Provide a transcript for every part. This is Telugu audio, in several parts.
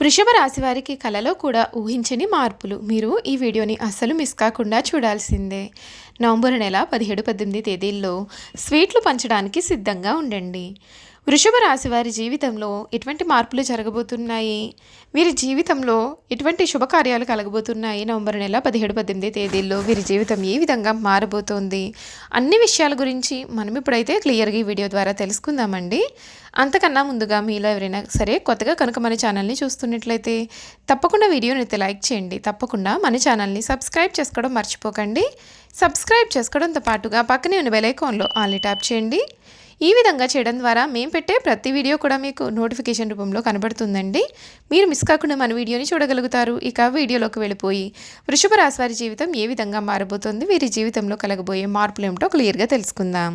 వృషభ రాశి వారికి కళలో కూడా ఊహించని మార్పులు. మీరు ఈ వీడియోని అస్సలు మిస్ కాకుండా చూడాల్సిందే. నవంబర్ నెల పదిహేడు పద్దెనిమిది తేదీల్లో స్వీట్లు పంచడానికి సిద్ధంగా ఉండండి. వృషభ రాశి వారి జీవితంలో ఎటువంటి మార్పులు జరగబోతున్నాయి? వీరి జీవితంలో ఎటువంటి శుభకార్యాలు కలగబోతున్నాయి? నవంబర్ నెల పదిహేడు పద్దెనిమిది తేదీల్లో వీరి జీవితం ఏ విధంగా మారబోతోంది? అన్ని విషయాల గురించి మనం ఇప్పుడైతే క్లియర్గా ఈ వీడియో ద్వారా తెలుసుకుందామండి. అంతకన్నా ముందుగా మీలో ఎవరైనా సరే కొత్తగా కనుక మన ఛానల్ని చూస్తున్నట్లయితే తప్పకుండా వీడియోని అయితే లైక్ చేయండి. తప్పకుండా మన ఛానల్ని సబ్స్క్రైబ్ చేసుకోవడం మర్చిపోకండి. సబ్స్క్రైబ్ చేసుకోవడంతో పాటుగా పక్కనే ఉన్న బెలైకాన్లో ఆల్ని ట్యాప్ చేయండి. ఈ విధంగా చేయడం ద్వారా మేము పెట్టే ప్రతి వీడియో కూడా మీకు నోటిఫికేషన్ రూపంలో కనబడుతుందండి. మీరు మిస్ కాకుండా మన వీడియోని చూడగలుగుతారు. ఇక వీడియోలోకి వెళ్ళిపోయి వృషభ రాశి వారి జీవితం ఏ విధంగా మారబోతుంది? వీరి జీవితంలో కలగబోయే మార్పులు ఏమిటో క్లియర్గా తెలుసుకుందాం.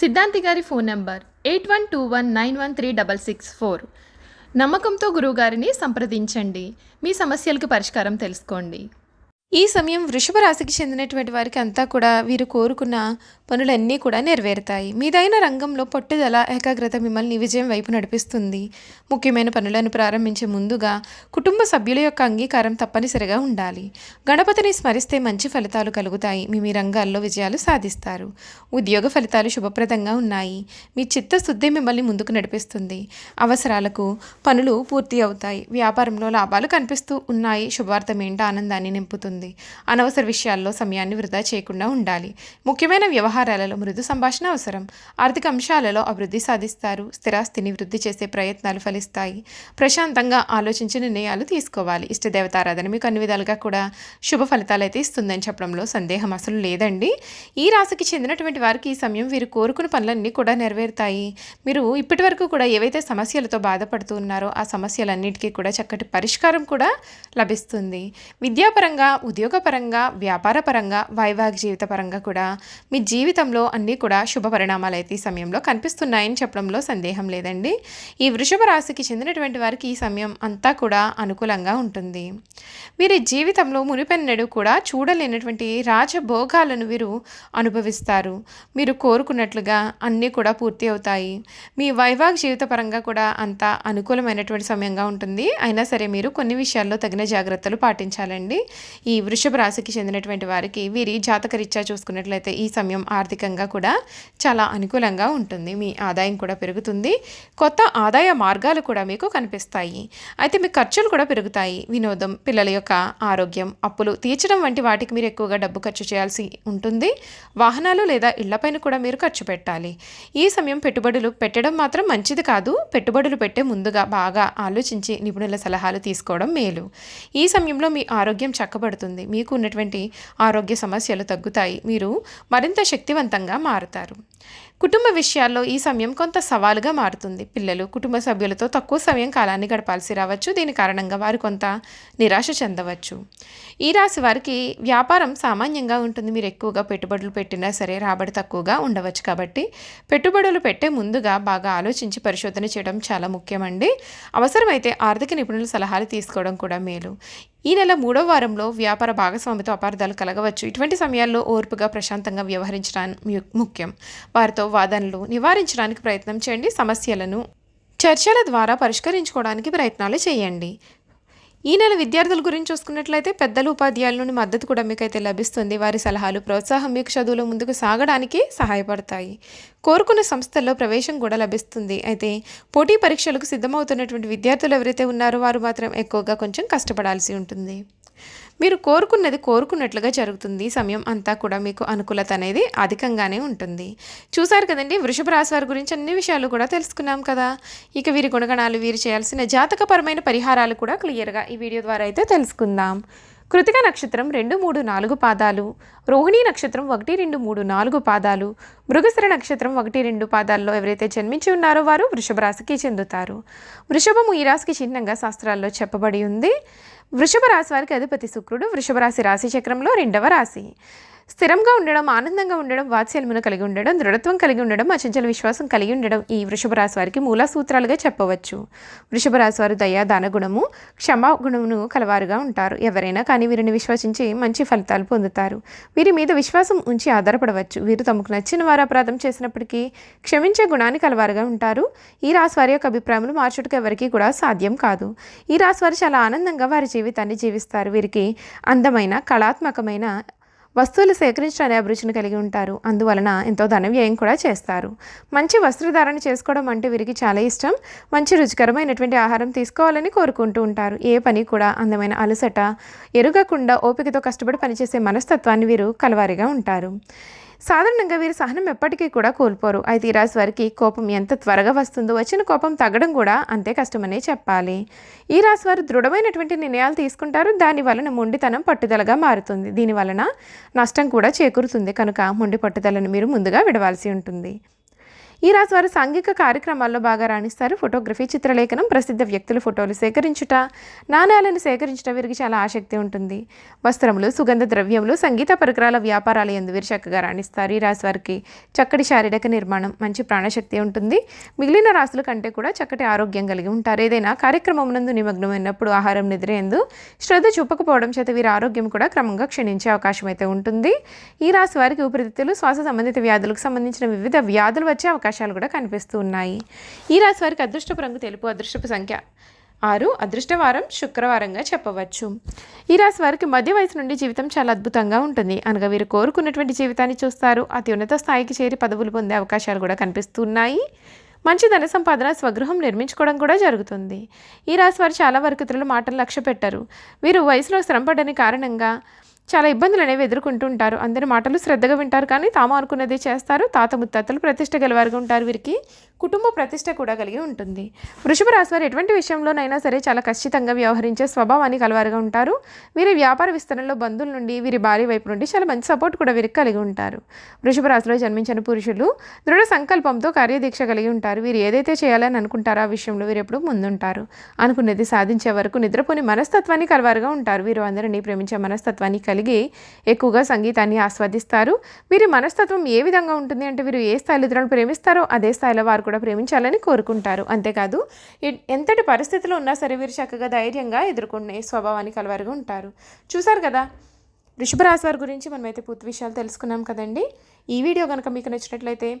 సిద్ధాంతి గారి phone number eight one two one nine one three double six four. నమ్మకంతో గురువుగారిని సంప్రదించండి. మీ సమస్యలకు పరిష్కారం తెలుసుకోండి. ఈ సమయం వృషభ రాశికి చెందినటువంటి వారికి అంతా కూడా వీరు కోరుకున్న పనులన్నీ కూడా నెరవేరుతాయి. మీదైన రంగంలో పట్టుదల ఏకాగ్రత మిమ్మల్ని విజయం వైపు నడిపిస్తుంది. ముఖ్యమైన పనులను ప్రారంభించే ముందుగా కుటుంబ సభ్యుల యొక్క అంగీకారం తప్పనిసరిగా ఉండాలి. గణపతిని స్మరిస్తే మంచి ఫలితాలు కలుగుతాయి. మీ మీ రంగాల్లో విజయాలు సాధిస్తారు. ఉద్యోగ ఫలితాలు శుభప్రదంగా ఉన్నాయి. మీ చిత్తశుద్ధి మిమ్మల్ని ముందుకు నడిపిస్తుంది. అవసరాలకు పనులు పూర్తి అవుతాయి. వ్యాపారంలో లాభాలు కనిపిస్తూ ఉన్నాయి. శుభార్థం ఏంటో ఆనందాన్ని నింపుతుంది. అనవసర విషయాల్లో సమయాన్ని వృధా చేయకుండా ఉండాలి. ముఖ్యమైన వ్యవహారాలలో మృదు సంభాషణ అవసరం. ఆర్థిక అంశాలలో అభివృద్ధి సాధిస్తారు. స్థిరాస్తిని వృద్ధి చేసే ప్రయత్నాలు ఫలిస్తాయి. ప్రశాంతంగా ఆలోచించి నిర్ణయాలు తీసుకోవాలి. ఇష్టదేవతారాధన మీకు అన్ని విధాలుగా కూడా శుభ ఫలితాలు అయితే ఇస్తుందని చెప్పడంలో సందేహం అసలు లేదండి. ఈ రాశికి చెందినటువంటి వారికి ఈ సమయం వీరు కోరుకున్న పనులన్నీ కూడా నెరవేరుతాయి. మీరు ఇప్పటి వరకు కూడా ఏవైతే సమస్యలతో బాధపడుతూ ఉన్నారో ఆ సమస్యలన్నిటికీ కూడా చక్కటి పరిష్కారం కూడా లభిస్తుంది. విద్యాపరంగా ఉద్యోగపరంగా వ్యాపారపరంగా వైవాహిక జీవిత పరంగా కూడా మీ జీవితంలో అన్నీ కూడా శుభ పరిణామాలు అయితే ఈ సమయంలో కనిపిస్తున్నాయని చెప్పడంలో సందేహం లేదండి. ఈ వృషభ రాశికి చెందినటువంటి వారికి ఈ సమయం అంతా కూడా అనుకూలంగా ఉంటుంది. వీరి జీవితంలో మునిపెన్నడు కూడా చూడలేనటువంటి రాజభోగాలను వీరు అనుభవిస్తారు. మీరు కోరుకున్నట్లుగా అన్నీ కూడా పూర్తి అవుతాయి. మీ వైవాహిక జీవిత పరంగా కూడా అంత అనుకూలమైనటువంటి సమయంగా ఉంటుంది. అయినా సరే మీరు కొన్ని విషయాల్లో తగిన జాగ్రత్తలు పాటించాలండి. ఈ వృషభ రాశికి చెందినటువంటి వారికి వీరి జాతకరీత్యా చూసుకున్నట్లయితే ఈ సమయం ఆర్థికంగా కూడా చాలా అనుకూలంగా ఉంటుంది. మీ ఆదాయం కూడా పెరుగుతుంది. కొత్త ఆదాయ మార్గాలు కూడా మీకు కనిపిస్తాయి. అయితే మీ ఖర్చులు కూడా పెరుగుతాయి. వినోదం పిల్లల యొక్క ఆరోగ్యం అప్పులు తీర్చడం వంటి వాటికి మీరు ఎక్కువగా డబ్బు ఖర్చు చేయాల్సి ఉంటుంది. వాహనాలు లేదా ఇళ్ళపైన కూడా మీరు ఖర్చు పెట్టాలి. ఈ సమయం పెట్టుబడులు పెట్టడం మాత్రం మంచిది కాదు. పెట్టుబడులు పెట్టే ముందుగా బాగా ఆలోచించి నిపుణుల సలహాలు తీసుకోవడం మేలు. ఈ సమయంలో మీ ఆరోగ్యం చక్కబడుతుంది. మీకు ఉన్నటువంటి ఆరోగ్య సమస్యలు తగ్గుతాయి. మీరు మరింత శక్తివంతంగా మారుతారు. కుటుంబ విషయాల్లో ఈ సమయం కొంత సవాలుగా మారుతుంది. పిల్లలు కుటుంబ సభ్యులతో తక్కువ సమయం కాలాన్ని గడపాల్సి రావచ్చు. దీని కారణంగా వారు కొంత నిరాశ చెందవచ్చు. ఈ రాశి వారికి వ్యాపారం సామాన్యంగా ఉంటుంది. మీరు ఎక్కువగా పెట్టుబడులు పెట్టినా సరే రాబడి తక్కువగా ఉండవచ్చు కాబట్టి పెట్టుబడులు పెట్టే ముందుగా బాగా ఆలోచించి పరిశోధన చేయడం చాలా ముఖ్యమండి. అవసరమైతే ఆర్థిక నిపుణుల సలహాలు తీసుకోవడం కూడా మేలు. ఈ నెల మూడో వారంలో వ్యాపార భాగస్వామితో అపార్థాలు కలగవచ్చు. ఇటువంటి సమయాల్లో ఓర్పుగా ప్రశాంతంగా వ్యవహరించడం ముఖ్యం. వారితో వాదనలు నివారించడానికి ప్రయత్నం చేయండి. సమస్యలను చర్చల ద్వారా పరిష్కరించుకోవడానికి ప్రయత్నాలు చేయండి. ఈ నెల విద్యార్థుల గురించి చూసుకున్నట్లయితే పెద్దలు ఉపాధ్యాయుల నుండి మద్దతు కూడా మీకైతే లభిస్తుంది. వారి సలహాలు ప్రోత్సాహం మీకు చదువులో ముందుకు సాగడానికి సహాయపడతాయి. కోరుకున్న సంస్థల్లో ప్రవేశం కూడా లభిస్తుంది. అయితే పోటీ పరీక్షలకు సిద్ధమవుతున్నటువంటి విద్యార్థులు ఎవరైతే ఉన్నారో వారు మాత్రం ఎక్కువగా కొంచెం కష్టపడాల్సి ఉంటుంది. మీరు కోరుకున్నది కోరుకున్నట్లుగా జరుగుతుంది. సమయం అంతా కూడా మీకు అనుకూలత అనేది అధికంగానే ఉంటుంది. చూసారు కదండి వృషభ రాశి వారి గురించి అన్ని విషయాలు కూడా తెలుసుకున్నాం కదా. ఇక వీరి గుణగణాలు వీరు చేయాల్సిన జాతకపరమైన పరిహారాలు కూడా క్లియర్గా ఈ వీడియో ద్వారా అయితే తెలుసుకుందాం. కృతిక నక్షత్రం రెండు మూడు నాలుగు పాదాలు. రోహిణీ నక్షత్రం ఒకటి రెండు మూడు నాలుగు పాదాలు. మృగశిర నక్షత్రం ఒకటి రెండు పాదాల్లో ఎవరైతే జన్మించి ఉన్నారో వారు వృషభ రాశికి చెందుతారు. వృషభము ఈ రాశికి చిహ్నంగా శాస్త్రాల్లో చెప్పబడి ఉంది. వృషభ రాశి వారికి అధిపతి శుక్రుడు. వృషభ రాశి రాశి చక్రంలో రెండవ రాశి. స్థిరంగా ఉండడం ఆనందంగా ఉండడం వాత్సల్యమును కలిగి ఉండడం దృఢత్వం కలిగి ఉండడం అచంచల విశ్వాసం కలిగి ఉండడం ఈ వృషభ రాశి వారికి మూల సూత్రాలుగా చెప్పవచ్చు. వృషభ రాశి వారు దయా దానగుణము క్షమా గుణమును కలవారుగా ఉంటారు. ఎవరైనా కానీ వీరిని విశ్వసించి మంచి ఫలితాలు పొందుతారు. వీరి మీద విశ్వాసం ఉంచి ఆధారపడవచ్చు. వీరు తమకు నచ్చిన వారు అపరాధం చేసినప్పటికీ క్షమించే గుణాన్ని కలవారుగా ఉంటారు. ఈ రాశి వారి యొక్క అభిప్రాయములు మార్చుటకు ఎవరికీ కూడా సాధ్యం కాదు. ఈ రాశి వారు చాలా ఆనందంగా వారి జీవితాన్ని జీవిస్తారు. వీరికి అందమైన కళాత్మకమైన వస్తువులు సేకరించడానికి అభిరుచిని కలిగి ఉంటారు. అందువలన ఎంతో ధన వ్యయం కూడా చేస్తారు. మంచి వస్త్రధారణ చేసుకోవడం అంటే వీరికి చాలా ఇష్టం. మంచి రుచికరమైనటువంటి ఆహారం తీసుకోవాలని కోరుకుంటూ ఉంటారు. ఏ పని కూడా అందమైన అలసట ఎరుగకుండా ఓపికతో కష్టపడి పనిచేసే మనస్తత్వాన్ని వీరు కలవారిగా ఉంటారు. సాధారణంగా వీరు సహనం ఎప్పటికీ కూడా కోల్పోరు. అయితే ఈ రాశి వారికి కోపం ఎంత త్వరగా వస్తుందో వచ్చిన కోపం తగ్గడం కూడా అంతే కష్టమనే చెప్పాలి. ఈ రాశి వారు దృఢమైనటువంటి నిర్ణయాలు తీసుకుంటారు. దాని వలన మొండితనం పట్టుదలగా మారుతుంది. దీని వలన నష్టం కూడా చేకూరుతుంది. కనుక మొండి పట్టుదలను మీరు ముందుగా విడవాల్సి ఉంటుంది. ఈ రాశి వారు సాంఘిక కార్యక్రమాల్లో బాగా రాణిస్తారు. ఫోటోగ్రఫీ చిత్రలేఖనం ప్రసిద్ధ వ్యక్తుల ఫోటోలు సేకరించుట నాణ్యాలను సేకరించుట వీరికి చాలా ఆసక్తి ఉంటుంది. వస్త్రములు సుగంధ ద్రవ్యములు సంగీత పరికరాల వ్యాపారాలు ఎందు వీరు చక్కగా రాణిస్తారు. ఈ రాశి వారికి చక్కటి శారీరక నిర్మాణం మంచి ప్రాణశక్తి ఉంటుంది. మిగిలిన రాశుల కంటే కూడా చక్కటి ఆరోగ్యం కలిగి ఉంటారు. ఏదైనా కార్యక్రమం నందు నిమగ్నమైనప్పుడు ఆహారం నిద్ర ఎందు శ్రద్ధ చూపకపోవడం చేత వీరి ఆరోగ్యం కూడా క్రమంగా క్షీణించే అవకాశం అయితే ఉంటుంది. ఈ రాశి వారికి ఊపిరితిత్తులు శ్వాస సంబంధిత వ్యాధులకు సంబంధించిన వివిధ వ్యాధులు వచ్చే అవకాశాలు కూడా కనిపిస్తూ ఉన్నాయి. ఈ రాశి వారికి అదృష్టపు రంగు తెలుపు అదృష్టపు సంఖ్య ఆరు. అదృష్టవారం శుక్రవారంగా చెప్పవచ్చు. ఈ రాశి వారికి మధ్య వయసు నుండి జీవితం చాలా అద్భుతంగా ఉంటుంది. అనగా వీరు కోరుకున్నటువంటి జీవితాన్ని చూస్తారు. అతి ఉన్నత స్థాయికి చేరి పదవులు పొందే అవకాశాలు కూడా కనిపిస్తున్నాయి. మంచి ధన సంపాదన స్వగృహం నిర్మించుకోవడం కూడా జరుగుతుంది. ఈ రాశి వారు చాలా వరకు ఇతరుల మాటలు లక్ష్య పెట్టరు వీరు వయసులో శ్రమపడని కారణంగా చాలా ఇబ్బందులు అనేవి ఎదుర్కొంటూ ఉంటారు. అందరి మాటలు శ్రద్ధగా వింటారు కానీ తాము అనుకున్నది చేస్తారు. తాత ముత్తాతలు ప్రతిష్ట గలవారుగా ఉంటారు. వీరికి కుటుంబ ప్రతిష్ట కూడా కలిగి ఉంటుంది. వృషభ రాశి వారు ఎటువంటి విషయంలోనైనా సరే చాలా ఖచ్చితంగా వ్యవహరించే స్వభావాన్ని కలవారుగా ఉంటారు. వీరి వ్యాపార విస్తరణలో బంధువుల నుండి వీరి భార్య వైపు నుండి చాలా మంచి సపోర్ట్ కూడా వీరికి కలిగి ఉంటారు. వృషభ రాశిలో జన్మించిన పురుషులు దృఢ సంకల్పంతో కార్యదీక్ష కలిగి ఉంటారు. వీరు ఏదైతే చేయాలని అనుకుంటారో ఆ విషయంలో వీరు ఎప్పుడు ముందుంటారు. అనుకున్నది సాధించే వరకు నిద్రపోని మనస్తత్వాన్ని కలవారుగా ఉంటారు. వీరు అందరినీ ప్రేమించే మనస్తత్వాన్ని కలిగి ఎక్కువగా సంగీతాన్ని ఆస్వాదిస్తారు. వీరి మనస్తత్వం ఏ విధంగా ఉంటుంది? అంటే వీరు ఏ స్థాయిలో ఇతరులను ప్రేమిస్తారో అదే స్థాయిలో వారు కూడా ప్రేమించాలని కోరుకుంటారు. అంతేకాదు ఎంతటి పరిస్థితులు ఉన్నా సరే వీరు చక్కగా ధైర్యంగా ఎదుర్కొనే స్వభావాన్ని కలవారుగా ఉంటారు. చూసారు కదా? వృషభ రాశి వారి గురించి మనమైతే పూర్తి విషయాలు తెలుసుకున్నాం కదండి. ఈ వీడియో కనుక మీకు నచ్చినట్లయితే